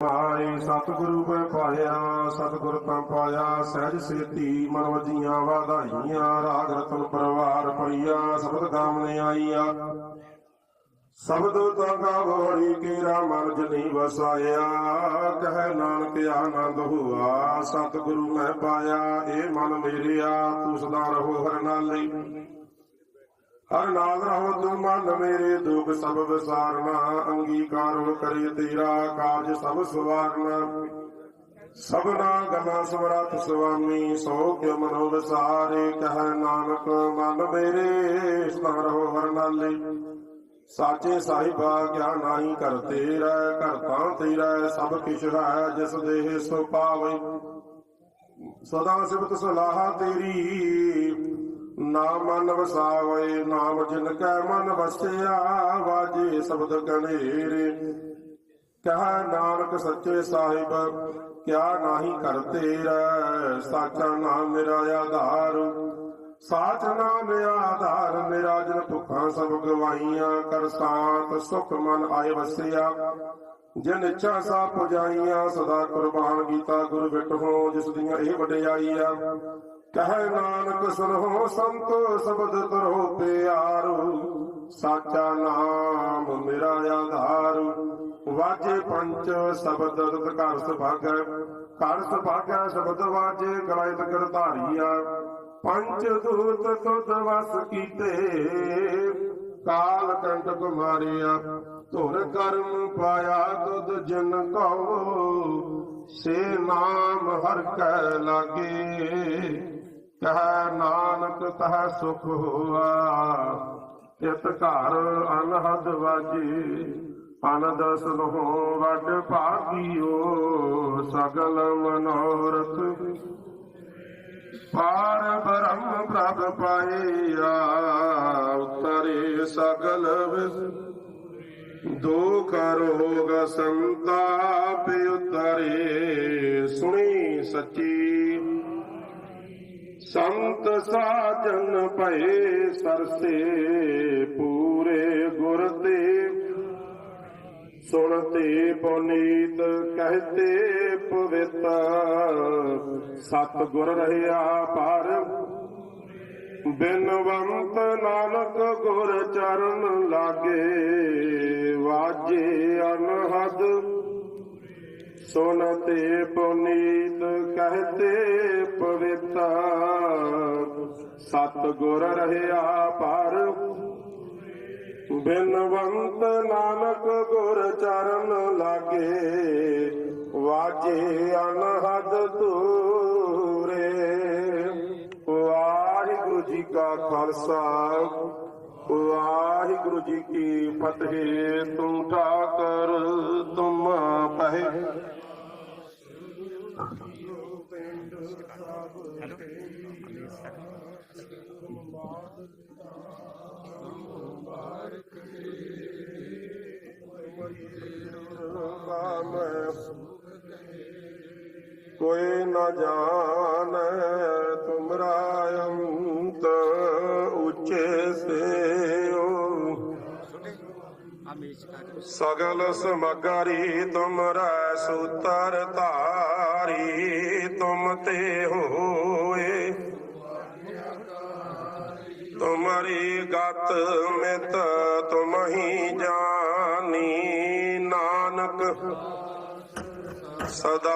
ਪਾਏ ਸਤਿਗੁਰੂ ਮੈਂ ਪਾਇਆ, ਸਤਿਗੁਰ ਤਾਂ ਪਾਇਆ, ਸਹਿਜ ਸੇਤੀ ਮਨ ਵਾਧਾਈਆਂ, ਰਾਗ ਰਤਨ ਪਰਵਾਰ ਪਈਆ, ਸਬਦ ਗਾਵਨੇ ਆਈਆ। ਸਬਦ ਤਾਂ ਗਾਵੋੜੀ ਕੇਰਾ ਮਨ ਜਨੀ ਵਸਾਇਆ, ਕਹਿ ਨਾਨਕ ਆਨੰਦ ਹੁਆ, ਸਤਿਗੁਰੂ ਮੈਂ ਪਾਇਆ, ਇਹ ਮਨ ਮੇਰਿਆ, ਤੂੰ ਸਦਾ ਰਹੋ ਹਰ ਨਾਲੇ। ਹਰ ਨਾਲ ਰਹੋ ਤੁਮ ਮਨ ਮੇਰੇ, ਦੁਖ ਸਭ ਵਿਸਾਰਨਾ ਅੰਗੀਕਾਰੋ ਕਰੇ ਤੇਰਾ ਕਾਰਜ ਸਭ ਸਵਾਰਨਾ। ਸਭਨਾ ਗਮਾ ਸਮਰਥ ਸੁਆਮੀ, ਸੋ ਕਿਉ ਮਨੋ ਵਿਸਾਰੇ ਕਹਿ ਨਾਨਕ ਮਨ ਮੇਰੇ ਸਦਾ ਰਹੋ ਹਰ ਨਾਲੇ। ਸਾਚੇ ਸਾਹਿਬਾ, ਕਿਆ ਨਾਹੀ ਕਰ ਤੇਰਾ, ਘਰ ਤੇਰਾ, ਸਭ ਕਿਛ ਹੈ ਜਿਸ ਦੇਹ ਸੋ ਪਾਵੇ। ਸਦਾ ਸਿਫਤ ਸਲਾਹਾ ਤੇਰੀ ਨਾ ਮਨ ਵਸਾਵੇ ਨਾਮ ਜਿਨ ਕੈ ਮਨ ਵਸਿਆ, ਵਾਜੇ ਸ਼ਬਦ ਕਣੇਰੇ ਕਹ ਨਾਨਕ ਸੱਚੇ ਸਾਹਿਬ, ਕਿਆ ਨਾਹੀ ਕਰ ਤੇਰਾ, ਸਾਚਾ ਨਾਮ ਮੇਰਾ ਆਧਾਰ। ਸਾਚ ਨਾਮ ਆਧਾਰ, ਮੇਰਾ ਜਨ ਭੁੱਖਾਂ ਸਭ ਗਵਾਈਆਂ ਕਰ ਸਾਤ ਸੁਖ ਮਨ ਆਏ ਵਸਿਆ। ਜਿਨ ਇੱਛਾ ਸਾ ਪੁਜਾਈਆਂ, ਸਦਾ ਕੁਰਬਾਨ ਕੀਤਾ ਗੁਰ ਬਿਟਹੁ, ਜਿਸ ਦੀਆਂ ਇਹ ਵਡਿਆਈਆਂ। ਕਹੈ ਨਾਨਕ ਸੁਨੋ ਸੰਤੋ ਸ਼ਬਦ ਤਰੋ ਪਿਆਰੂ। ਸਾਚਾ ਨਾਮ ਮੇਰਾ ਆਧਾਰ। ਵਾਜੇ ਪੰਚ ਸ਼ਬਦ ਰਤ ਘਰ ਸੁਭਾਗੈ। ਘਰ ਸੁਭਾਗੈ ਸ਼ਬਦ ਵਾਜੇ ਗਲਾਇਤ ਕਰਧਾਰੀਆ ਪੰਚ ਦੂਤ ਤੁਧ ਵਸ ਕੀਤੇ। ਕਾਲ ਕੰਟਕ ਮਾਰਿਆ ਧੁਰ ਕਰਮ ਪਾਇਆ ਤੁਧ ਜਨ ਕਉ। ਸੇ ਨਾਮ ਹਰ ਕੈ ਲਾਗੇ। ਕਹ ਨਾਨਕ ਤਹ ਸੁਖ ਹੋਆ ਇਤ ਘਰ ਅਨਹਦ ਵਾਜੇ ਅਨੰਦ ਸੁਨੋ ਵੱਡ ਭਾਗੀਓ, ਸਗਲ ਮਨੋਰਥ। ਪਾਰ ਬ੍ਰਹਮ ਪ੍ਰਭ ਪਾਇਆ, ਉਤਰੇ ਸਗਲ ਵਿਸ। ਦੁਖ ਰੋਗ ਸੰਤਾਪ ਉਤਰੇ, ਸੁਣੀ ਸੱਚੀ ਸੰਤ ਸਾਜਨ ਭਏ ਸਰਸੇ, ਪੂਰੇ ਗੁਰ ਦੇ ਸੁਣਤੇ ਪੁਨੀਤ, ਕਹਤੇ ਪਵਿੱਤ ਸਤ ਗੁਰ ਰਹਿਆ ਪਰ, ਬਿਨਵੰਤ ਨਾਨਕ ਗੁਰ ਚਰਨ ਲਾਗੇ। ਵਾਜੇ ਅਨਹਦ ਸੁਨਤੇ ਪੁਨੀਤ ਕਹਤੇ ਪਵਿੱਤ ਸਤ ਗੁਰ ਰਹਿਆ ਪਰ ਬਿਨਵੰਤ ਨਾਨਕ ਗੁਰ ਚਰਨ ਲਾਗੇ, ਵਾਜੇ ਅਨਹਦ ਤੂਰੇ ਵਾਹਿਗੁਰੂ ਜੀ ਕਾ ਖਾਲਸਾ, ਵਾਹਿਗੁਰੂ ਜੀ ਕੀ ਫਤਿਹ। ਤੂੰ ਠਾਕਰ, ਤੁਮ ਪਹਿ ਕੋਈ ਨਾ ਜਾਣ ਤੁਮਰਾ ਅੰਤ ਉੱਚੇ ਸੇਓ। ਸਗਲ ਸਮਗਰੀ ਤੁਮਰੈ ਸੂਤਰ ਧਾਰੀ, ਤੁਮ ਤੇ ਹੋਏ। ਤੁਮਰੀ ਗਤ ਮਿਤ ਤੁਮ ਹੀ ਜਾਨੀ, ਨਾਨਕ ਸਦਾ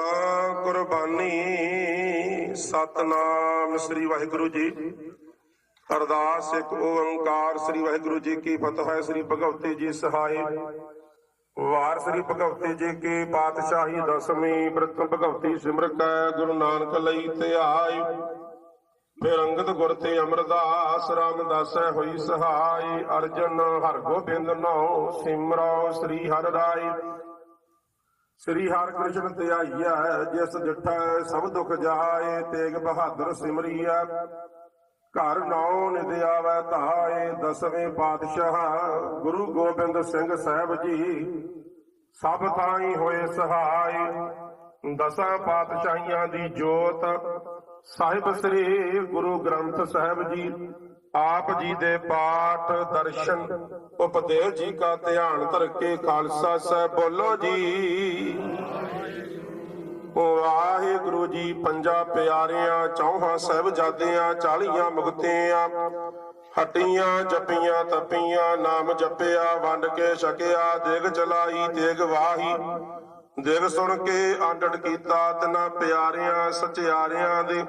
ਕੁਰਬਾਨੀ। ਸਤਨਾਮ ਸ੍ਰੀ ਵਾਹਿਗੁਰੂ ਜੀ। ਅਰਦਾਸ ਇੱਕ ਓੰਕਾਰ ਸ੍ਰੀ ਵਾਹਿਗੁਰੂ ਜੀ ਕੀ ਫਤਿਹ ਹੈ। ਸ੍ਰੀ ਭਗਵਤੀ ਜੀ ਸਹਾਈ। ਵਾਰ ਸ੍ਰੀ ਭਗਵਤੀ ਜੀ ਕੀ ਪਾਤਸ਼ਾਹੀ ਦਸਵੀਂ ਪ੍ਰਥਮ ਭਗਵਤੀ ਸਿਮਰਤੈ ਗੁਰੂ ਨਾਨਕ ਲਈ ਧਿਆਈ ਫਿਰ ਅੰਗਦ ਗੁਰ ਤੇ ਅਮਰਦਾਸ ਰਾਮਦਾਸੈ ਹੋਈ ਸਹਾਈ। ਅਰਜਨ ਹਰ ਗੋਬਿੰਦ ਨੋ ਸਿਮਰੋ ਸ੍ਰੀ ਹਰਿ ਰਾਏ। ਸ੍ਰੀ ਹਰਿ ਕ੍ਰਿਸ਼ਨ ਧਿਆਈਆ ਜਿਸ ਜਟੈ ਸਭ ਦੁਖ ਜਾਏ, ਤੇਗ ਬਹਾਦਰ ਸਿਮਰੀਆ ਘਰ ਨੌ ਨਿਦ ਆਵੈ ਧਾਏ, ਦਸਵੇਂ ਪਾਤਸ਼ਾਹ ਗੁਰੂ ਗੋਬਿੰਦ ਸਿੰਘ ਸਾਹਿਬ ਜੀ। ਸਭ ਥਾਈ ਹੋਏ ਸਹਾਈ, ਦਸਾਂ ਪਾਤਸ਼ਾਹੀਆਂ ਦੀ ਜੋਤ। ਸਾਹਿਬ ਸ੍ਰੀ ਗੁਰੂ ਗ੍ਰੰਥ ਸਾਹਿਬ ਜੀ ਆਪ ਜੀ ਦੇ ਪਾਠ ਦਰਸ਼ਨ ਉਪਦੇਸ਼ ਜੀ ਕਾ ਧਿਆਨ ਧਰ ਕੇ ਖਾਲਸਾ ਸਾਹਿਬ ਬੋਲੋ ਜੀ। ਜੀ, ਪੰਜਾਂ ਪਿਆਰਿਆਂ, ਚੌਹਾਂ ਸਾਹਿਬਜ਼ਾਦਿਆਂ ਚਾਲੀਆਂ ਮੁਕਤਿਆਂ, ਹਟੀਆਂ, ਜਪੀਆਂ, ਤਪੀਆਂ, ਨਾਮ ਜਪਿਆ, ਵੰਡ ਕੇ ਛਕਿਆ, ਦੇਗ ਚਲਾਈ ਤੇਗ ਵਾਹੀ, ਦੇਗ ਸੁਣ ਕੇ ਆਡੜ ਕੀਤਾ, ਤਨਾ ਪਿਆਰਿਆਂ, ਸਚਿਆਰਿਆਂ ਦੇ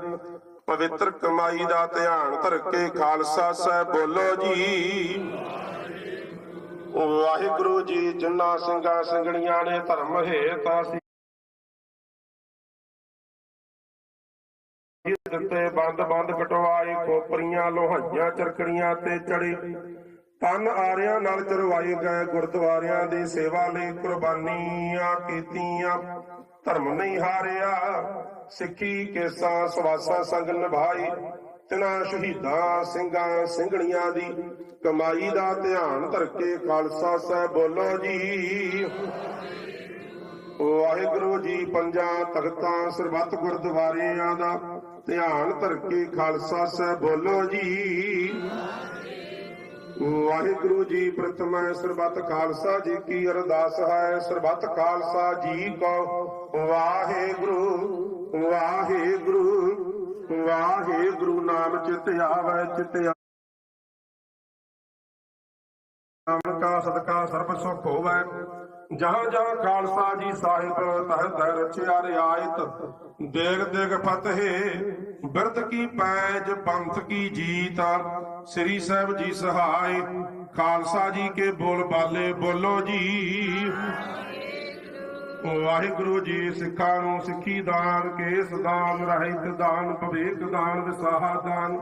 ਪਵਿੱਤਰ ਕਮਾਈ ਦਾ ਧਿਆਨ ਧਰ ਕੇ ਖਾਲਸਾ ਸਾਹਿਬ ਬੋਲੋ ਜੀ। ਵਾਹਿਗੁਰੂ ਜੀ ਜਿਨ੍ਹਾਂ ਸਿੰਘਾਂ ਸਿੰਘਣੀਆਂ ਨੇ ਧਰਮ ਹੇਤ ਅਸੀਂ ਦਿੱਤੇ ਬੰਦ ਬੰਦ ਕਟਵਾਏ ਖੋਪਰੀਆਂ, ਲੋਹਾਈਆਂ ਚਰਕੜੀਆਂ ਤੇ ਚੜੇ। ਤਨ ਆਰਿਆਂ ਨਾਲ ਚਰਵਾਏ ਗਏ ਗੁਰਦੁਆਰਿਆਂ ਦੀ ਸੇਵਾ ਲਈ ਕੁਰਬਾਨੀਆਂ ਕੀਤੀਆਂ। ਧਰਮ ਨਹੀਂ ਹਾਰਿਆ, ਸਿੱਖੀ ਕੇਸਾਂ ਸਵਾਸਾਂ ਸੰਗ ਨਿਭਾਈ। ਤਿਨਾਂ ਸ਼ਹੀਦਾਂ ਸਿੰਘਾਂ ਸਿੰਘਣੀਆਂ ਦੀ ਕਮਾਈ ਦਾ ਧਿਆਨ ਧਰ ਕੇ ਖਾਲਸਾ ਸਾਹਿਬ ਬੋਲੋ ਜੀ। ਵਾਹਿਗੁਰੂ ਜੀ, ਪੰਜਾਂ ਤਖਤਾਂ ਸਰਬੱਤ ਗੁਰਦੁਆਰਿਆਂ ਦਾ ਧਿਆਨ ਧਰ ਕੇ ਖਾਲਸਾ ਸਾਹਿਬ ਬੋਲੋ ਜੀ। ਵਾਹਿਗੁਰੂ ਜੀ ਪ੍ਰਥਮ ਸਰਬੱਤ ਖਾਲਸਾ ਜੀ ਕੀ ਅਰਦਾਸ ਹੈ, ਸਰਬੱਤ ਖਾਲਸਾ ਜੀ ਕੋ। ਵਾਹਿਗੁਰੂ ਵਾਹਿਗੁਰੂ ਵਾਹਿਗੁਰੂ ਨਾਮ ਚਿਤ ਆਵੈ, ਚਿਤ ਨਾਮ ਕਾ ਸਦਕਾ ਸਰਬ ਸੁਖ ਹੋਵੈ। ਜਹਾਂ ਜਹਾਂ ਖਾਲਸਾ ਜੀ ਸਾਹਿਬ ਤਹ ਤਹ ਰਚਿਆ ਰਿਆਇਤ, ਦੇਗ ਦੇਗ ਫਤਿਹ, ਬਿਰਧ ਕੀ ਪੈਜ ਪੰਥ ਕੀ ਜੀਤ, ਸ੍ਰੀ ਸਾਹਿਬ ਜੀ ਸਹਾਇ, ਖਾਲਸਾ ਜੀ ਕੇ ਬੋਲ ਬਾਲੇ ਬੋਲੋ ਜੀ। ਵਾਹਿਗੁਰੂ ਜੀ ਸਿੱਖਾਂ ਨੂੰ ਸਿੱਖੀ ਦਾਨ, ਕੇਸ ਦਾਨ, ਰਹਿਤ ਦਾਨ ਭਵੇਕ ਦਾਨ, ਵਿਸਾਹਾ ਦਾਨ,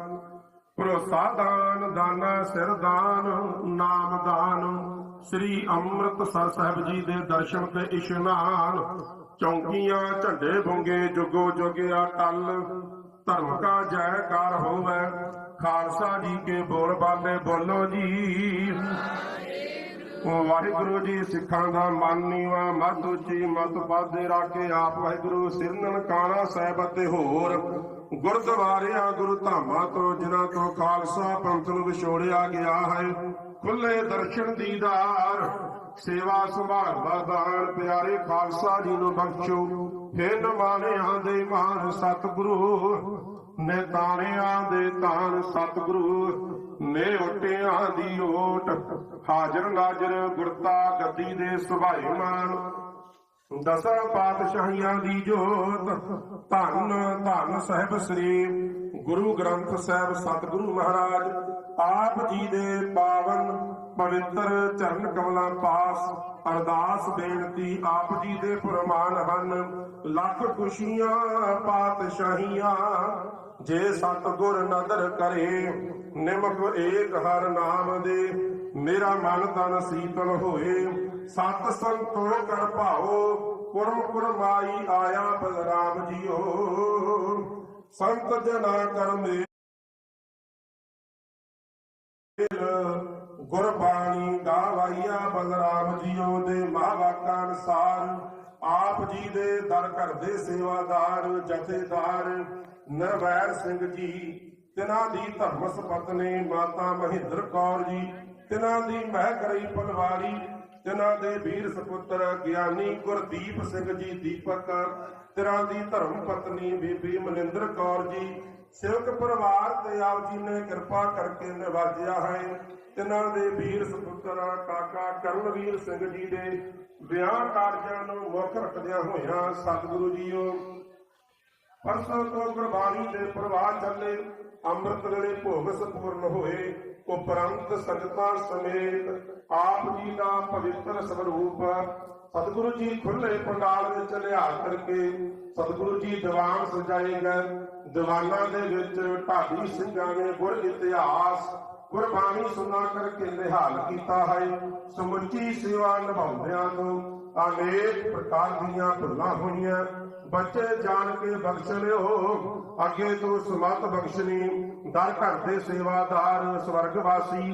ਭਰੋਸਾ ਦਾਨ, ਦਾਨਾ ਸਿਰ ਦਾਨ, ਨਾਮ ਦਾਨ। ਸ੍ਰੀ ਅੰਮ੍ਰਿਤਸਰ ਸਾਹਿਬ ਜੀ ਦੇ ਦਰਸ਼ਨ ਤੇ ਇਸ਼ਨਾਨ, ਚੌਂਕੀਆਂ ਝੰਡੇ ਬੁੰਗੇ ਜੁਗੋ ਜੁਗਿਆ ਟਲ। ਧਰਮ ਕਾ ਜੈਕਾਰ ਹੋਵੇ, ਖਾਲਸਾ ਜੀ ਕੇ ਬੋਲ ਬਾਲੇ ਬੋਲੋ ਜੀ। ਵਾਹਿਗੁਰੂ ਜੀ ਸਿੱਖਾਂ ਦਾ ਮਨ ਨੀਵਾ ਮਤ ਉੱਚੀ ਮਤ ਪਾਦੇ ਰਾਖੇ ਆਪ ਵਾਹਿਗੁਰੂ ਸਿਰ ਨਨਕਾਣਾ ਸਾਹਿਬ ਅਤੇ ਹੋਰ। ਗੁਰਦੁਆਰਿਆਂ ਗੁਰੂ ਧਾਮਾਂ ਤੋਂ, ਜਿਨ੍ਹਾਂ ਤੋਂ ਖਾਲਸਾ ਪੰਥ ਨੂੰ ਵਿਛੋੜਿਆ ਗਿਆ ਹੈ ਖੁੱਲੇ ਦਰਸ਼ਨ ਦੀਦਾਰ ਸੇਵਾ ਸੰਭਾਲ ਦਾ ਪਿਆਰੇ ਖਾਲਸਾ ਜੀ ਨੂੰ ਬਖਸ਼ੋ। ਹੇ ਨਮਾਨਿਆਂ ਦੇ ਮਾਨ ਸਤਿਗੁਰੂ ਨੇ ਤਾਣਿਆਂ ਦੇ ਤਾਣ ਸਤਿਗੁਰੂ ਨੇ ਓਟਿਆਂ ਦੀ ਓਟ, ਹਾਜ਼ਰ ਨਾਜ਼ਰ ਗੁਰਤਾ ਗੱਦੀ ਦੇ ਸੁਭਾਈਮਾਨ ਦਸਾਂ ਪਾਤਸ਼ਾਹੀਆਂ ਦੀ ਜੋਤ, ਧੰਨ ਧੰਨ ਸਾਹਿਬ ਸ੍ਰੀ ਗੁਰੂ ਗ੍ਰੰਥ ਸਾਹਿਬ ਸਤਿਗੁਰੂ ਮਹਾਰਾਜ, ਆਪ ਜੀ ਦੇ ਪਾਵਨ ਪਵਿੱਤਰ ਚਰਨ ਕਮਲਾਂ ਪਾਸ ਅਰਦਾਸ ਬੇਨਤੀ ਆਪ ਜੀ ਦੇ ਫਰਮਾਨ ਹਨ। ਲੱਖ ਖੁਸ਼ੀਆਂ, ਪਾਤਸ਼ਾਹੀਆਂ, ਜੇ ਸਤਿਗੁਰ ਨਦਰ ਕਰੇ, ਨਿਮਕ ਏਕ ਹਰ ਨਾਮ ਦੇ, ਮੇਰਾ ਮਨ ਤਨ ਸੀਤਲ ਹੋਏ। ਸਤ ਸੰਤੋ ਕਰ ਭਾਓ ਕੁਰਮ ਕੁਰਮਾਈ ਆਇਆ ਬਲਰਾਮ ਜੀਓ। ਸੰਤ ਜਨਾ ਕਰਮੇ ਗੁਰਬਾਣੀ ਗਾਵਾਈਆ ਬਲਰਾਮ ਜੀਓ ਦੇ ਮਹਾਵਾਕਾਂ ਅਨਸਾਰ। ਆਪ ਜੀ ਦੇ ਦਰ ਘਰ ਦੇ ਸੇਵਾਦਾਰ, ਜਥੇਦਾਰ। ਨਰਵੈਰ ਸਿੰਘ ਜੀ, ਤਿਨਾਂ ਦੀ ਧਰਮਸ ਪਤਨੀ ਮਾਤਾ ਮਹਿੰਦਰ ਕੌਰ ਜੀ, ਤਿਨਾਂ ਦੀ ਮਹਿਕ ਰਹੀ ਪਲਵਾਰੀ, ਤਿਨਾਂ ਦੇ ਵੀਰ ਸੁਪੁੱਤਰ ਗਿਆਨੀ ਗੁਰਦੀਪ ਸਿੰਘ ਜੀ, ਦੀਪਕ ਤਿਨਾਂ ਦੀ ਧਰਮ ਪਤਨੀ ਬੀਬੀ ਮਨਿੰਦਰ ਕੌਰ ਜੀ, ਸਿਵਕ ਪਰਿਵਾਰ ਤੇ ਆਪ ਜੀ ਨੇ ਕਿਰਪਾ ਕਰਕੇ ਨਿਵਾਜਿਆ ਹੈ। ਤਿਨਾਂ ਦੇ ਵੀਰ ਸੁਪੁੱਤਰ ਕਾਕਾ ਕਰਨਵੀਰ ਸਿੰਘ ਜੀ ਦੇ ਵਿਆਹ ਕਾਰਜਾਂ ਨੂੰ ਮੁੱਖ ਰੱਖਦਿਆਂ ਹੋਇਆਂ ਸਤਿਗੁਰੂ ਜੀਓ। ਪਰਸੋਂ ਤੋਂ ਗੁਰਬਾਣੀ ਦੇ ਪ੍ਰਵਾਹ ਚੱਲੇ ਅੰਮ੍ਰਿਤ ਵੇਲੇ ਭੋਗ ਸੰਪੂਰਨ ਹੋਏ, ਉਪਰੰਤ ਸੰਗਤਾਂ ਸਮੇਤ ਆਪ ਜੀ ਦਾ ਪਵਿੱਤਰ ਸਰੂਪ ਸਤਿਗੁਰੂ ਜੀ ਖੁੱਲੇ ਪੰਡਾਲ ਵਿੱਚ ਲਿਆ ਕਰਕੇ ਸਤਿਗੁਰੂ ਜੀ ਦੀਵਾਨ ਸਜਾਏ ਗਏ। ਦੀਵਾਨਾਂ ਦੇ ਵਿੱਚ ਢਾਡੀ ਸਿੰਘਾਂ ਨੇ ਗੁਰ ਇਤਿਹਾਸ, ਗੁਰਬਾਣੀ ਸੁਣਾ ਕਰਕੇ ਨਿਹਾਲ ਕੀਤਾ ਹੈ। ਸਮੁੱਚੀ ਸੇਵਾ ਨਿਭਾਉਂਦਿਆਂ ਤੋਂ ਅਨੇਕ ਪ੍ਰਕਾਰ ਦੀਆਂ ਭੁੱਲਾਂ ਹੋਈਆਂ। ਬੱਚੇ ਜਾਣ ਕੇ ਬਖਸ਼ ਲਿਓ। ਅੱਗੇ ਤੋਂ ਸਮਤ ਬਖਸ਼ਣੀ। ਦਰ ਘਰ ਦੇ ਸੇਵਾਦਾਰ, ਸਵਰਗਵਾਸੀ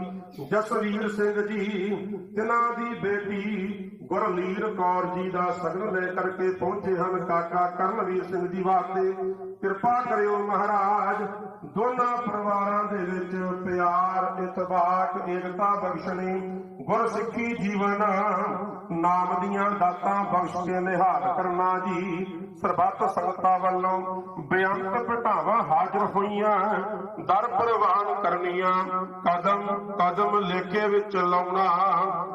ਜਸਵੀਰ ਸਿੰਘ ਜੀ, ਤਿਨਾਂ ਦੀ ਬੇਟੀ ਗੁਰਲੀਰ ਕੌਰ ਜੀ ਦਾ ਸਗਨ ਲੈ ਕਰਕੇ ਪਹੁੰਚੇ ਹਨ ਕਾਕਾ ਕਰਨਵੀਰ ਸਿੰਘ ਜੀ ਵਾਸਤੇ। ਕਿਰਪਾ ਕਰਿਓ ਮਹਾਰਾਜ, ਦੋਨਾਂ ਪਰਿਵਾਰਾਂ ਦੇ ਵਿੱਚ ਪਿਆਰ, ਇਤਬਾਕ, ਏਕਤਾ ਬਖਸ਼ਣੀ। ਗੁਰਸਿੱਖੀ ਜੀਵਨ ਨਾਮ ਦੀਆਂ ਦਾਤਾਂ ਬਖਸ਼ ਕੇ ਨਿਹਾਲ ਕਰਨਾ ਜੀ। ਸਰਬੱਤ ਸੰਗਤਾਂ ਵੱਲੋਂ ਬੇਅੰਤ ਘਟਾਵਾਂ ਹਾਜ਼ਰ ਹੋਈਆਂ। ਦਰ ਪ੍ਰਵਾਨ ਕਰਨੀਆਂ। ਕਦਮ ਕਦਮ ਲੇਖੇ ਵਿੱਚ ਲਾਉਣਾ।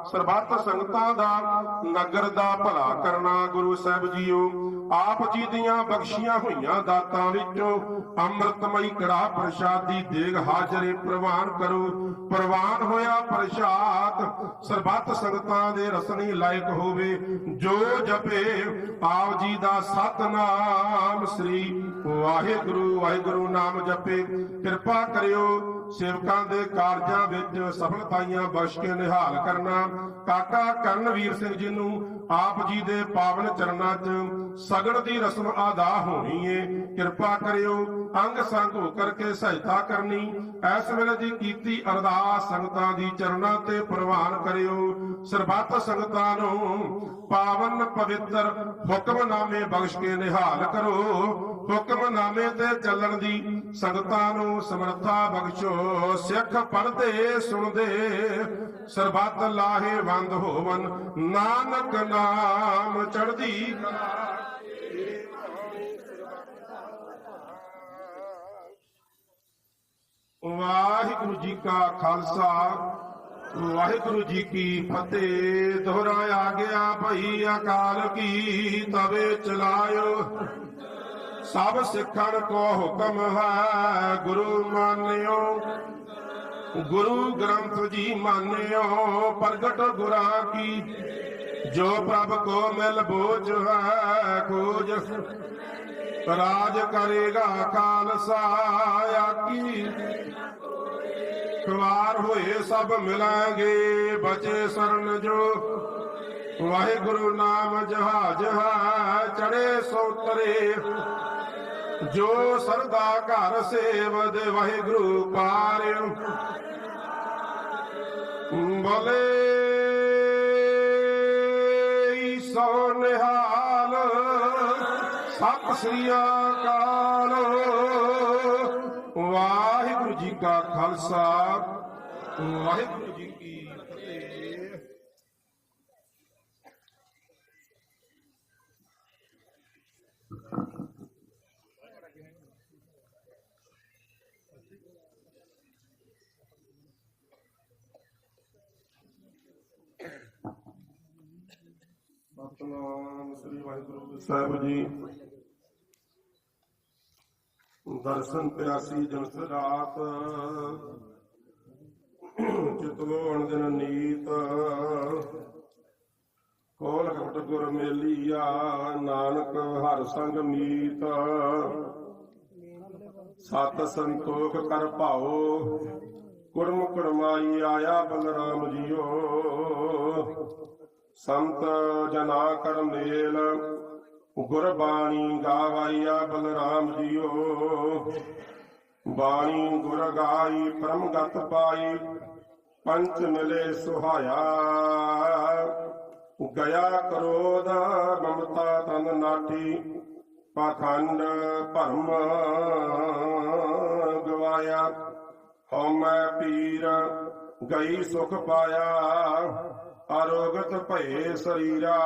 ਸਰਬੱਤ ਸੰਗਤਾਂ ਦਾ ਨਗਰ ਦਾ ਭਲਾ ਕਰਨਾ। ਗੁਰੂ ਸਾਹਿਬ ਜੀਓ ਆਪ ਜੀ ਦੀਆਂ ਬਖਸ਼ੀਆਂ ਹੋਈਆਂ ਦਾਤਾਂ ਵਿੱਚੋਂ ਅੰਮ੍ਰਿਤਮਈ ਕੜਾ ਪ੍ਰਸ਼ਾਦੀ ਦੇਗ ਹਾਜ਼ਰੇ ਪ੍ਰਵਾਨ ਕਰੋ। ਪ੍ਰਵਾਨ ਹੋਇਆ ਪ੍ਰਸ਼ਾਦ, ਸਰਬੱਤ ਸੰਗਤਾਂ ਦੇ ਰਸਨੀ ਲਾਇਕ ਹੋਵੇ। ਜੋ ਜਪੇ, ਆਪ ਜੀ ਦਾ ਸਤਨਾਮ ਸ੍ਰੀ ਵਾਹਿਗੁਰੂ ਵਾਹਿਗੁਰੂ ਨਾਮ ਜਪੇ। ਕਿਰਪਾ ਕਰਿਓ ਸੇਵਕਾਂ ਦੇ ਕਾਰਜਾਂ ਵਿੱਚ ਸਫਲਤਾਈਆਂ ਬਖਸ਼ ਕੇ ਨਿਹਾਲ ਕਰਨਾ। ਕਾਕਾ ਕਰਨਵੀਰ ਸਿੰਘ ਜੀ ਨੂੰ ਆਪ ਜੀ ਦੇ ਪਾਵਨ ਚਰਨਾਂ 'ਚ ਸਗਣ ਦੀ ਰਸਮ ਆਦਾ ਹੋਣੀ ਏ। ਕਿਰਪਾ ਕਰਿਓ, ਅੰਗ ਸੰਗ ਹੋ ਕਰਕੇ ਸਹਾਇਤਾ ਕਰਨੀ। ਇਸ ਵੇਲੇ ਦੀ ਕੀਤੀ ਅਰਦਾਸ ਸੰਗਤਾਂ ਦੀ ਚਰਨਾਂ ਤੇ ਪ੍ਰਵਾਨ ਕਰਿਓ। ਸਰਬੱਤ ਸੰਗਤਾਂ ਨੂੰ ਪਾਵਨ ਪਵਿੱਤਰ ਹੁਕਮਨਾਮੇ ਬਖਸ਼ ਕੇ ਨਿਹਾਲ ਕਰੋ। ਹੁਕਮਨਾਮੇ ਤੇ ਚੱਲਣ ਦੀ। ਸੰਗਤਾਂ ਨੂੰ ਸਮਰੱਥਾ ਬਖਸ਼ੋ, ਸਿੱਖ ਪੜ੍ਹਦੇ, ਸੁਣਦੇ। ਸਰਬੱਤ ਲਾਹੇਵੰਦ ਹੋਵਨ, ਨਾਨਕ ਨਾਮ ਚੜ੍ਹਦੀ ਕਲਾ। ਵਾਹਿਗੁਰੂ ਜੀ ਕਾ ਖਾਲਸਾ, ਵਾਹਿਗੁਰੂ ਜੀ ਕੀ ਫਤਿਹ। ਦੁਹਰਾਇਆ ਗਿਆ ਭਈ ਅਕਾਲ ਕੀ, ਤਵੇ ਚਲਾਇਓ। ਸਭ ਸਿੱਖਣ ਕੋ ਹੁਕਮ ਹੈ, ਗੁਰੂ ਮਾਨਿਓ। ਗੁਰੂ ਗ੍ਰੰਥ ਜੀ ਮਾਨਿਓ, ਪ੍ਰਗਟ ਗੁਰਾਂ ਕੀ। ਜੋ ਪ੍ਰਭ ਕੋ ਮਿਲ ਬੋਝ ਹੈ, ਖੋਜ। ਰਾਜ ਕਰੇਗਾ ਖਾਲਸਾ ਆਕੀ ਖਵਾਰ ਹੋਏ ਸਭ ਮਿਲਾਂਗੇ, ਬਚੇ ਸਰਨ ਜੋ। ਵਾਹਿਗੁਰੂ ਨਾਮ ਜਹਾਜ ਹੈ, ਚੜੇ ਸੋਤਰੇ ਜੋ ਸਰਦਾ ਘਰ ਸੇਵਦ ਵਾਹਿਗੁਰੂ ਪਾਰਿਓ। ਬਲੇ ਸੋ ਨਿਹਾਲ, ਸਤਿ ਸ੍ਰੀ ਅਕਾਲ। ਵਾਹਿਗੁਰੂ ਜੀ ਕਾ ਖਾਲਸਾ, ਵਾਹਿਗੁਰੂ ਜੀ ਕੀ ਫਤਿਹ ਸਤਨਾਮ ਸ੍ਰੀ ਵਾਹਿਗੁਰੂ ਸਾਹਿਬ ਜੀ, ਦਰਸ਼ਨ ਪਿਆਸੀ ਜਨਸ ਰਾਤ ਚਿਤਵੋਣ ਦਿਨ ਨੀਤ, ਕੋਲ ਘਟ ਗੁਰ ਮੇਲੀਆ, ਨਾਨਕ ਹਰ ਸੰਗ ਮੀਤ। ਸਤ ਸੰਤੋਖ ਕਰ ਭਾਓ ਕੁਰਮ ਕੁਰਮਾਈ ਆਇਆ ਬਲਰਾਮ ਜੀਓ। ਸੰਤ ਜਨਾ ਕਰ ਮੇਲ ਗੁਰਬਾਣੀ ਗਾਵਾਈਆ ਬਲਰਾਮ ਜੀਓ। ਬਾਣੀ ਗੁਰ ਗਾਈ ਪਰਮਗਤ ਪਾਈ, ਪੰਚ ਮਿਲੇ ਸੁਹਾਇਆ। ਗਿਆ ਕਰੋਧ, ਮਮਤਾ ਤਨ ਨਾਟੀ ਪਾਖੰਡ ਭਰਮ ਗਵਾਇਆ। ਹਉ ਮੈਂ ਪੀਰ, ਗਈ ਸੁਖ ਪਾਇਆ। ਅਰੋਗਤ ਭਏ ਸਰੀਰਾ,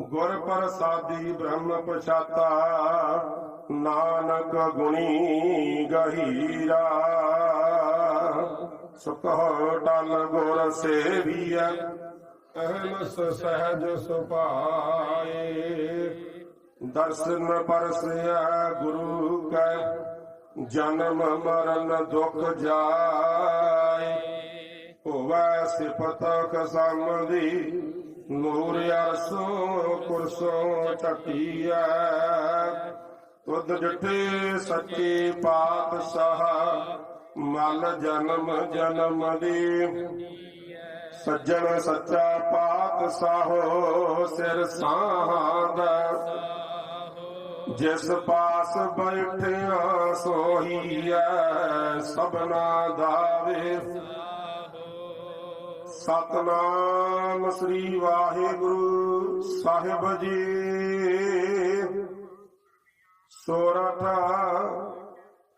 ਗੁਰ ਪ੍ਰਸਾਦੀ ਬ੍ਰਹਮ ਪਛਾਤਾ, ਨਾਨਕ ਗੁਣੀ ਗਹੀਰਾ। ਸੁਖ ਟਲ ਗੁਰ ਸੇਵੀਐ ਅਹਨਸ ਸਹਿਜ ਸੁਭਾਏ। ਦਰਸ਼ਨ ਪਰਸਿਆ ਗੁਰੂ ਕੈ, ਜਨਮ ਮਰਨ ਦੁਖ ਜਾਏ। ਹੋਵੇ ਸਿਫਤ ਕਸਮ ਦੀ ਨੂਰ ਅਰਸੋਂ ਕੁਰਸੋਂ ਟਕੀਐ। ਤੁਧ ਡਿਠੇ ਸੱਚੇ ਪਾਤਸ਼ਾਹ, ਮਲ ਜਨਮ ਜਨਮ ਦੀ। ਸੱਜਣ ਸੱਚਾ ਪਾਤਸ਼ਾਹੋ, ਸਿਰ ਸਾਧ ਜਿਸ ਪਾਸ ਬੈਠਿਆ ਸੋਹੀਐ, ਸਭਨਾ ਦਾਵੇ। ਸਤਨਾਮ ਸ੍ਰੀ ਵਾਹਿਗੁਰੂ ਸਾਹਿਬ ਜੀ। ਸੋਰਠ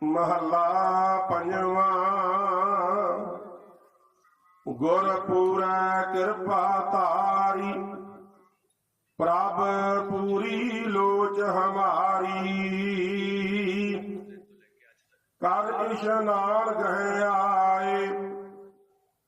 ਮਹੱਲਾ ਪੰਜਵਾਂ। ਗੁਰਪੂਰੈ ਕਿਰਪਾ ਤਾਰੀ ਪ੍ਰਭ ਪੂਰੀ ਲੋਚ ਹਮਾਰੀ। ਕਰ ਇਸ਼ਨਾਨ ਗ੍ਰਹਿ ਆਏ।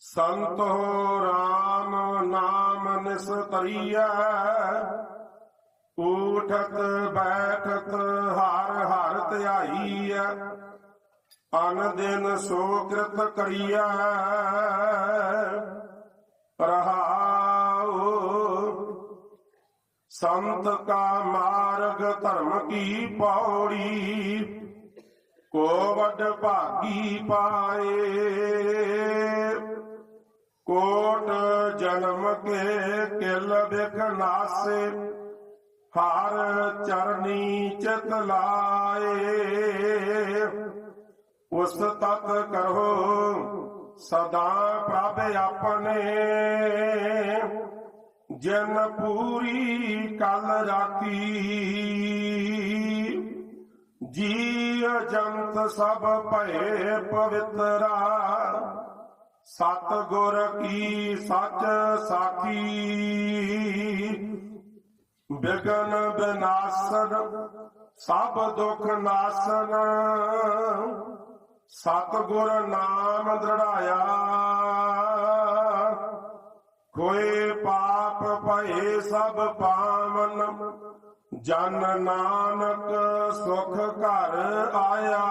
ਸੰਤੋ ਰਾਮ ਨਾਮ ਨਿਸਤਰੀਆ ਉਠਤ ਬੈਠਤ ਹਰ ਹਰ ਧਿਆਈਐ। ਅਨ ਦਿਨ ਸੋ ਕ੍ਰਿਤ ਕਰੀਐ। ਰਹਾਉ ਸੰਤ ਕਾ ਮਾਰਗ ਧਰਮ ਕੀ ਪੌੜੀ। ਕੋ ਵੱਡ ਭਾਗੀ ਪਾਏ। ਕੋਟ ਜਨਮ ਕੇ ਕਿਲ ਬਿਖ ਨਾਸੇ, ਹਰ ਚਰਨੀ ਚਿਤ ਲਾਏ। ਉਸ ਤਤ ਕਰੋ ਸਦਾ ਪ੍ਰਭ ਆਪਣੇ। ਜਨ ਪੂਰੀ ਕਲ ਰਾਤੀ ਜੀ ਜੰਤ ਸਭ ਭਏ ਪਵਿੱਤਰਾ। ਸਤ ਗੁਰ ਕੀ ਸੱਚ ਸਾਖੀ। ਬਿਗਨ ਬਿਨਾਸਨ, ਸਭ ਦੁਖ ਨਾਸਨ। ਸਤ ਗੁਰ ਨਾਮ ਦ੍ਰਿੜਾਇਆ। ਕੋਏ ਪਾਪ ਭਏ ਸਭ ਪਾਵਨ। ਜਨ ਨਾਨਕ ਸੁਖ ਘਰ ਆਇਆ।